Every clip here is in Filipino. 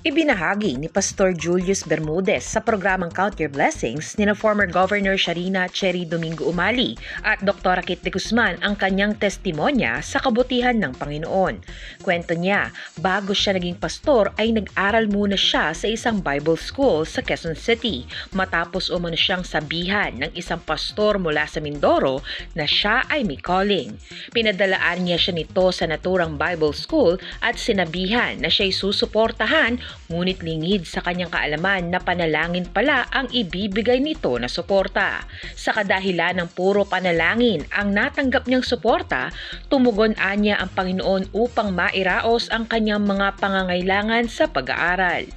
Ibinahagi ni Pastor Julius Bermudez sa programang Count Your Blessings ni na former Governor Sharina Cherry Domingo Umali at Dr. Kit de Guzman ang kanyang testimonya sa kabutihan ng Panginoon. Kwento niya, bago siya naging pastor ay nag-aral muna siya sa isang Bible school sa Quezon City matapos umano siyang sabihan ng isang pastor mula sa Mindoro na siya ay may calling. Pinadalaan niya siya nito sa naturang Bible school at sinabihan na siya'y susuportahan ngunit lingid sa kanyang kaalaman na panalangin pala ang ibibigay nito na suporta. Sa kadahilan ng puro panalangin ang natanggap niyang suporta, tumugon anya ang Panginoon upang mairaos ang kanyang mga pangangailangan sa pag-aaral.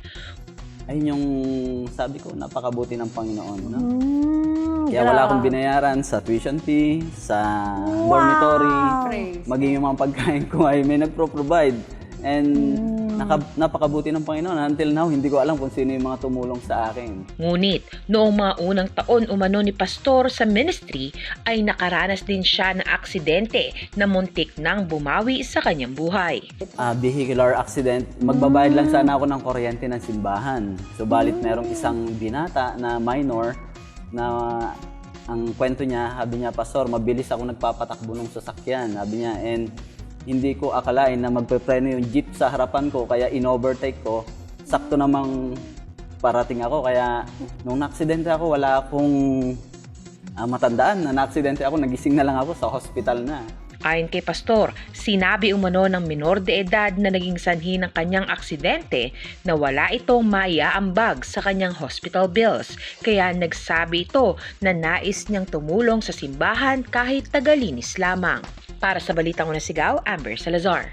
Ayun yung sabi ko, napakabuti ng Panginoon. No? Mm, Kaya wala akong binayaran sa tuition fee, sa dormitory, Praise. maging yung mga pagkain ko ay may nagpro-provide. And naka- napakabuti ng Panginoon. Until now, hindi ko alam kung sino yung mga tumulong sa akin. Ngunit noong mga unang taon umano ni Pastor sa ministry ay nakaranas din siya ng aksidente na muntik nang bumawi sa kanyang buhay. Ah, vehicular accident. Magbabayad lang sana ako ng kuryente ng simbahan. Subalit merong isang binata na minor na ang kwento niya, sabi niya, Pastor, mabilis ako nagpapatakbo ng sasakyan. Sabi niya, and hindi ko akalain na magpepreno yung jeep sa harapan ko, kaya in-overtake ko. Sakto namang parating ako, kaya nung na-aksidente ako, wala akong ah, matandaan na na-aksidente ako, nagising na lang ako sa hospital na. Ayon kay Pastor, sinabi umano ng minor de edad na naging sanhi ng kanyang aksidente na wala itong maiaambag sa kanyang hospital bills. Kaya nagsabi ito na nais niyang tumulong sa simbahan kahit tagalinis lamang. Para sa Balitang Unang Sigaw, Amber Salazar.